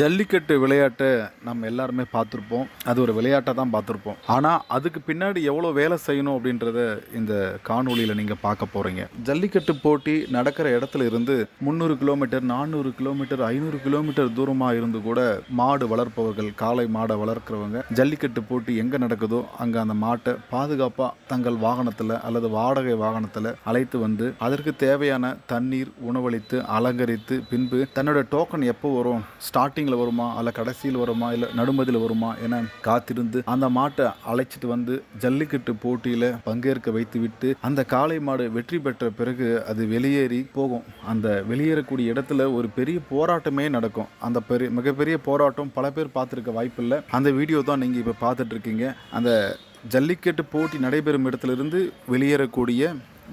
ஜல்லிக்கட்டு விளையாட்டை நம்ம எல்லாருமே பார்த்துருப்போம். அது ஒரு விளையாட்டை தான் பார்த்துருப்போம். ஆனால் அதுக்கு பின்னாடி எவ்வளோ வேலை செய்யணும் அப்படின்றத இந்த காணொளியில் நீங்கள் பார்க்க போகிறீங்க ஜல்லிக்கட்டு போட்டி நடக்கிற இடத்துல இருந்து முந்நூறு கிலோமீட்டர் நானூறு கிலோமீட்டர் ஐநூறு கிலோமீட்டர் தூரமாக இருந்து கூட மாடு வளர்ப்பவர்கள் காளை மாடை வளர்க்குறவங்க ஜல்லிக்கட்டு போட்டி எங்கே நடக்குதோ அங்கே அந்த மாட்டை பாதுகாப்பாக தங்கள் வாகனத்தில் அல்லது வாடகை வாகனத்தில் அழைத்து வந்து அதற்கு தேவையான தண்ணீர் உணவளித்து அலங்கரித்து பின்பு தன்னோட டோக்கன் எப்போ வரும் ஸ்டார்டிங் ஸ்டார்டிங்கில் வருமா? அல்ல கடைசியில் வருமா? இல்லை நடுமதியில் வருமா? என காத்திருந்து அந்த மாட்டை அழைச்சிட்டு வந்து ஜல்லிக்கட்டு போட்டியில் பங்கேற்க வைத்து விட்டு அந்த காளை மாடு வெற்றி பெற்ற பிறகு அது வெளியேறி போகும். அந்த வெளியேறக்கூடிய இடத்துல ஒரு பெரிய போராட்டமே நடக்கும். அந்த பெரிய மிகப்பெரிய போராட்டம் பல பேர் பார்த்துருக்க வாய்ப்பில்லை. அந்த வீடியோ தான் நீங்கள் இப்போ பார்த்துட்டு இருக்கீங்க. அந்த ஜல்லிக்கட்டு போட்டி நடைபெறும் இடத்துலேருந்து வெளியேறக்கூடிய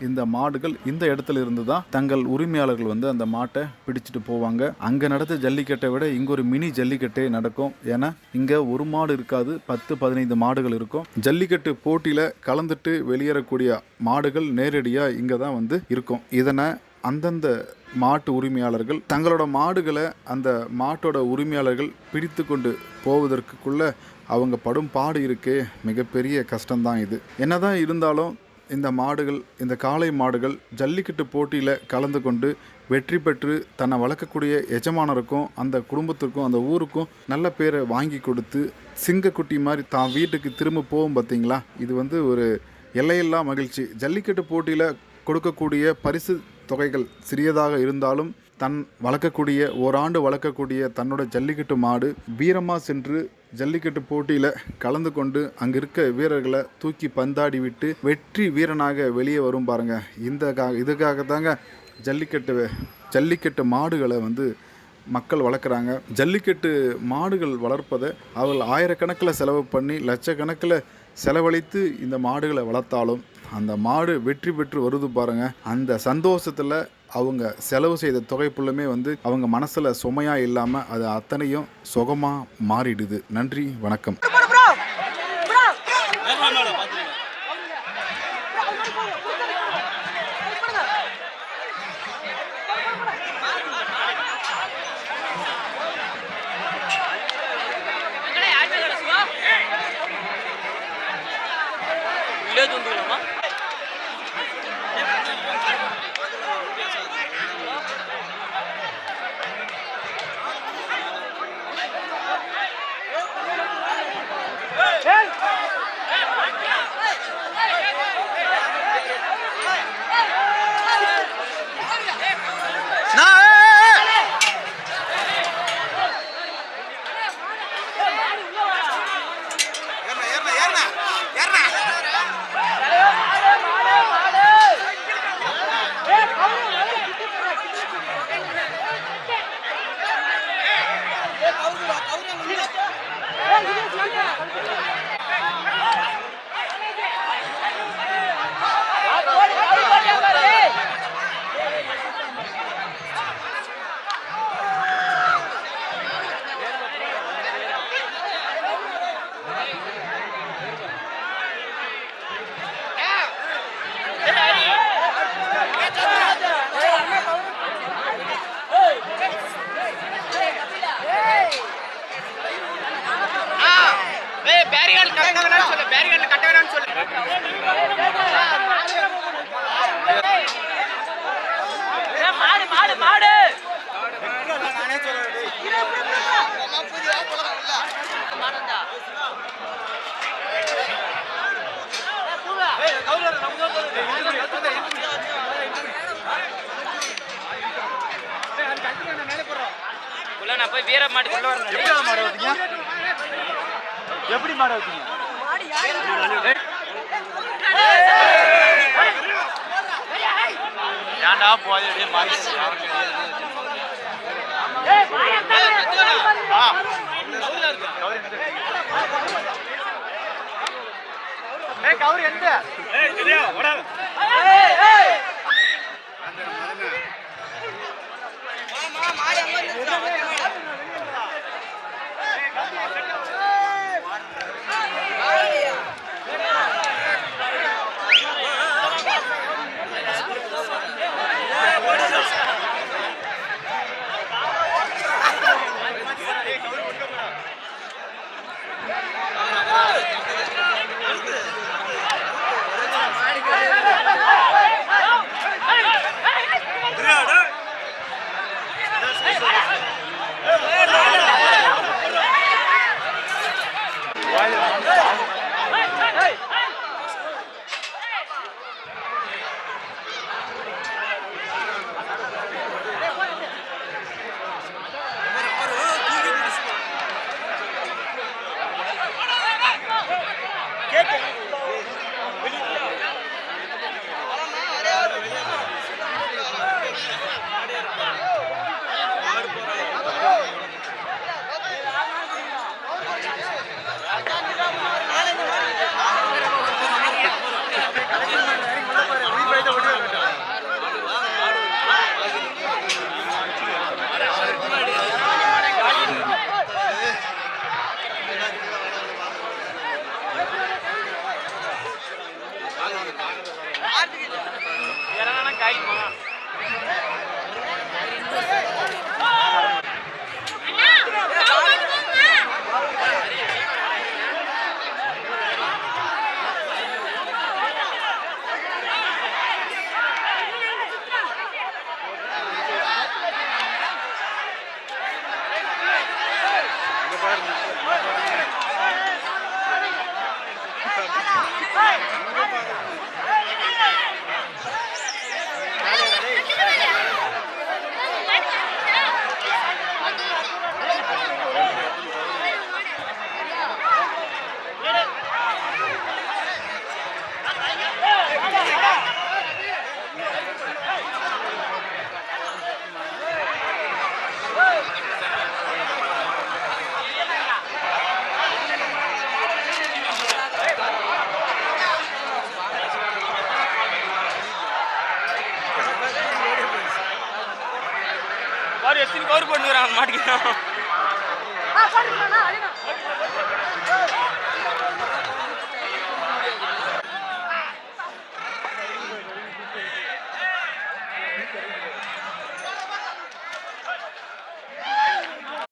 இந்த மாடுகள் இந்த இடத்துல இருந்து தான் தங்கள் உரிமையாளர்கள் வந்து அந்த மாட்டை பிடிச்சிட்டு போவாங்க. அங்கே நடந்த ஜல்லிக்கட்டை விட இங்கே ஒரு மினி ஜல்லிக்கட்டே நடக்கும். ஏன்னா இங்கே ஒரு மாடு இருக்காது பத்து பதினைந்து மாடுகள் இருக்கும். ஜல்லிக்கட்டு போட்டியில் கலந்துட்டு வெளியேறக்கூடிய மாடுகள் நேரடியாக இங்கே தான் வந்து இருக்கும். இதனை அந்தந்த மாட்டு உரிமையாளர்கள் தங்களோட மாடுகளை அந்த மாட்டோட உரிமையாளர்கள் பிடித்து கொண்டு போவதற்குள்ள அவங்க படும் பாடு இருக்கே மிகப்பெரிய கஷ்டம்தான் இது. என்னதான் இருந்தாலும் இந்த மாடுகள் இந்த காளை மாடுகள் ஜல்லிக்கட்டு போட்டியில் கலந்து கொண்டு வெற்றி பெற்று தன்னை வளர்க்கக்கூடிய எஜமானருக்கும் அந்த குடும்பத்திற்கும் அந்த ஊருக்கும் நல்ல பேரை வாங்கி கொடுத்து சிங்கக்குட்டி மாதிரி தான் வீட்டுக்கு திரும்ப போகும் பார்த்தீங்களா? இது வந்து ஒரு எல்லையில்லா மகிழ்ச்சி. ஜல்லிக்கட்டு போட்டியில் கொடுக்கக்கூடிய பரிசு தொகைகள் சிறியதாக இருந்தாலும் தன் வளர்க்கக்கூடிய ஓராண்டு வளர்க்கக்கூடிய தன்னோட ஜல்லிக்கட்டு மாடு வீரமாக சென்று ஜல்லிக்கட்டு போட்டியில் கலந்து கொண்டு அங்கே இருக்க வீரர்களை தூக்கி பந்தாடி விட்டு வெற்றி வீரனாக வெளியே வரும் பாருங்க. இந்த இதுக்காக தாங்க ஜல்லிக்கட்டு ஜல்லிக்கட்டு மாடுகளை வந்து மக்கள் வளர்க்குறாங்க. ஜல்லிக்கட்டு மாடுகள் வளர்ப்பதை அவர்கள் ஆயிரக்கணக்கில் செலவு பண்ணி லட்சக்கணக்கில் செலவழித்து இந்த மாடுகளை வளர்த்தாலும் அந்த மாடு வெற்றி பெற்று வருது பாருங்க. அந்த சந்தோஷத்தில் அவங்க செலவு செய்த தொகை ஃபுல்லுமே வந்து அவங்க மனசில் சுமையாக இல்லாமல் அது அத்தனையும் சுகமாக மாறிடுது. நன்றி வணக்கம். 내 돈도 남아? வேணாம்னு சொல்லு பேரிகால் கட்ட வேணாம்னு சொல்லு மாடு மாடு மாடு உள்ள நான் போய் வீர மாடு கொண்டு வரணும் எப்படி மாடு வைத்தீங்க ஏன்டா போய் அப்படியே மாறிச்சு எந்த மாமா Yeah. எத்தனை கவர் பண்ணுறான் மாட்டிக்கிறான்